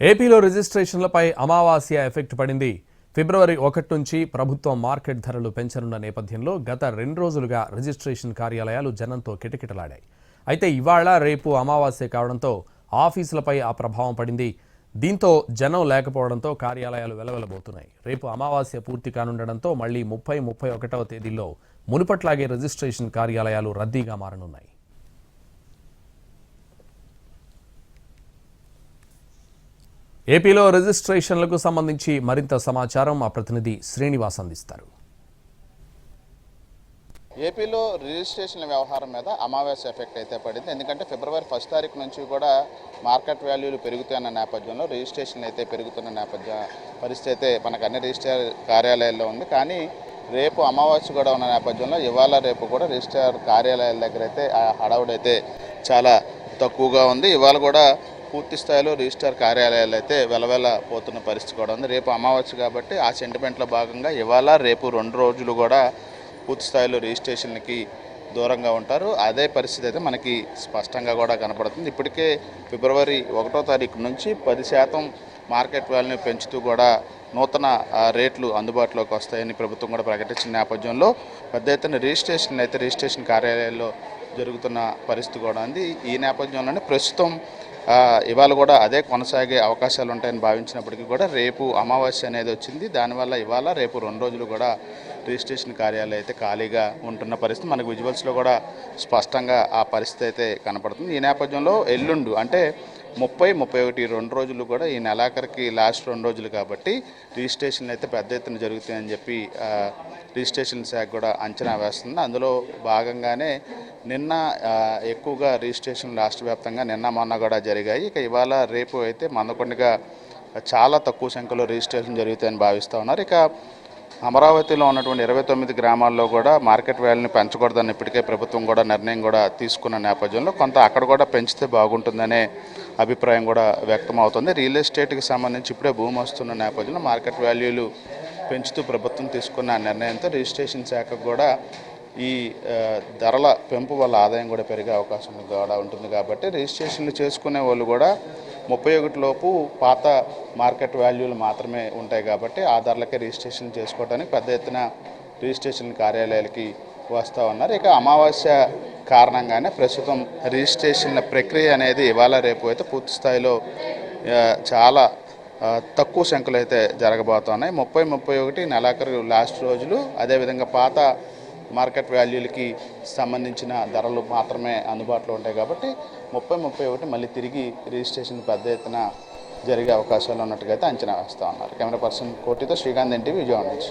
ఏపీలో రిజిస్ట్రేషన్లపై అమావాస్య ఎఫెక్ట్ పడింది. ఫిబ్రవరి ఒకటి నుంచి ప్రభుత్వం మార్కెట్ ధరలు పెంచనున్న నేపథ్యంలో గత రెండు రోజులుగా రిజిస్ట్రేషన్ కార్యాలయాలు జనంతో కిటకిటలాడాయి. అయితే ఇవాళ రేపు అమావాస్య కావడంతో ఆఫీసులపై ఆ ప్రభావం పడింది. దీంతో జనం లేకపోవడంతో కార్యాలయాలు వెలవెలబోతున్నాయి. రేపు అమావాస్య పూర్తి కానుండడంతో మళ్ళీ ముప్పై ముప్పై ఒకటవ తేదీల్లో మునుపట్లాగే రిజిస్ట్రేషన్ కార్యాలయాలు రద్దీగా మారనున్నాయి. ఏపీలో రిజిస్ట్రేషన్లకు సంబంధించి మరింత సమాచారం మా ప్రతినిధి శ్రీనివాస్ అందిస్తారు. ఏపీలో రిజిస్ట్రేషన్ల వ్యవహారం మీద అమావాస్య ఎఫెక్ట్ అయితే పడింది. ఎందుకంటే ఫిబ్రవరి ఫస్ట్ తారీఖు నుంచి కూడా మార్కెట్ వాల్యూలు పెరుగుతున్న నేపథ్యంలో రిజిస్ట్రేషన్లు అయితే పెరుగుతున్న నేపథ్య పరిస్థితి అయితే మనకు అన్ని రిజిస్టర్ కార్యాలయాల్లో ఉంది. కానీ రేపు అమావాస్య కూడా ఉన్న నేపథ్యంలో ఇవాళ రేపు కూడా రిజిస్టర్ కార్యాలయాల దగ్గర అయితే ఆ హడావుడైతే చాలా తక్కువగా ఉంది. ఇవాళ కూడా పూర్తి స్థాయిలో రిజిస్టర్ కార్యాలయాలు అయితే వెలవెల పోతున్న పరిస్థితి కూడా ఉంది. రేపు అమావాస్య కాబట్టి ఆ సెంటిమెంట్లో భాగంగా ఇవాళ రేపు రెండు రోజులు కూడా పూర్తి స్థాయిలో రిజిస్ట్రేషన్లకి దూరంగా ఉంటారు. అదే పరిస్థితి అయితే మనకి స్పష్టంగా కూడా కనపడుతుంది. ఇప్పటికే ఫిబ్రవరి ఒకటో తారీఖు నుంచి పది శాతం మార్కెట్ వాల్యూని పెంచుతూ కూడా నూతన రేట్లు అందుబాటులోకి వస్తాయని ప్రభుత్వం కూడా ప్రకటించిన నేపథ్యంలో పెద్ద ఎత్తున రిజిస్ట్రేషన్ అయితే రిజిస్ట్రేషన్ కార్యాలయాల్లో జరుగుతున్న పరిస్థితి కూడా ఉంది. ఈ నేపథ్యంలోనే ప్రస్తుతం ఇవాళ కూడా అదే కొనసాగే అవకాశాలు ఉంటాయని భావించినప్పటికీ కూడా రేపు అమావాస్య అనేది వచ్చింది. దానివల్ల ఇవాళ రేపు రెండు రోజులు కూడా రిజిస్ట్రేషన్ కార్యాలయం అయితే ఖాళీగా ఉంటున్న పరిస్థితి. మనకు విజువల్స్లో కూడా స్పష్టంగా ఆ పరిస్థితి అయితే కనపడుతుంది. ఈ నేపథ్యంలో ఎల్లుండు అంటే ముప్పై ముప్పై ఒకటి రెండు రోజులు కూడా ఈ నెలాఖరికి లాస్ట్ రెండు రోజులు కాబట్టి రిజిస్ట్రేషన్లు అయితే పెద్ద ఎత్తున జరుగుతాయని చెప్పి రిజిస్ట్రేషన్ శాఖ కూడా అంచనా వేస్తుంది. అందులో భాగంగానే నిన్న ఎక్కువగా రిజిస్ట్రేషన్ రాష్ట్ర వ్యాప్తంగా నిన్న మొన్న కూడా జరిగాయి. ఇక ఇవాళ రేపు అయితే మందకొండగా చాలా తక్కువ సంఖ్యలో రిజిస్ట్రేషన్ జరుగుతాయని భావిస్తూ ఉన్నారు. ఇక అమరావతిలో ఉన్నటువంటి ఇరవై తొమ్మిది గ్రామాల్లో కూడా మార్కెట్ వాల్యూని పెంచకూడదని ఇప్పటికే ప్రభుత్వం కూడా నిర్ణయం కూడా తీసుకున్న నేపథ్యంలో కొంత అక్కడ కూడా పెంచితే బాగుంటుందనే అభిప్రాయం కూడా వ్యక్తం అవుతుంది రియల్ ఎస్టేట్కి సంబంధించి ఇప్పుడే భూమి వస్తున్న నేపథ్యంలో మార్కెట్ వాల్యూలు పెంచుతూ ప్రభుత్వం తీసుకున్న నిర్ణయంతో రిజిస్ట్రేషన్ శాఖకు కూడా ఈ ధరల పెంపు వల్ల ఆదాయం కూడా పెరిగే అవకాశం కూడా ఉంటుంది కాబట్టి రిజిస్ట్రేషన్లు చేసుకునే వాళ్ళు కూడా ముప్పై ఒకటి లోపు పాత మార్కెట్ వాల్యూలు మాత్రమే ఉంటాయి కాబట్టి ఆ ధరలకే రిజిస్ట్రేషన్ చేసుకోవడానికి పెద్ద ఎత్తున రిజిస్ట్రేషన్ కార్యాలయాలకి వస్తూ ఉన్నారు. ఇక అమావాస్య కారణంగానే ప్రస్తుతం రిజిస్ట్రేషన్ల ప్రక్రియ అనేది ఇవాళ రేపు అయితే పూర్తి స్థాయిలో చాలా తక్కువ సంఖ్యలో అయితే జరగబోతున్నాయి. ముప్పై ముప్పై ఒకటి నెలాఖరు లాస్ట్ రోజులు. అదేవిధంగా పాత మార్కెట్ వాల్యూలకి సంబంధించిన ధరలు మాత్రమే అందుబాటులో ఉంటాయి కాబట్టి ముప్పై ముప్పై ఒకటి మళ్ళీ తిరిగి రిజిస్ట్రేషన్ పెద్ద ఎత్తున జరిగే అవకాశాలు ఉన్నట్టుగా అయితే అంచనా వేస్తూ ఉన్నారు. కెమెరా పర్సన్ కోటితో శ్రీకాంత్ ఎన్టీవీ విజయవాడ నుంచి.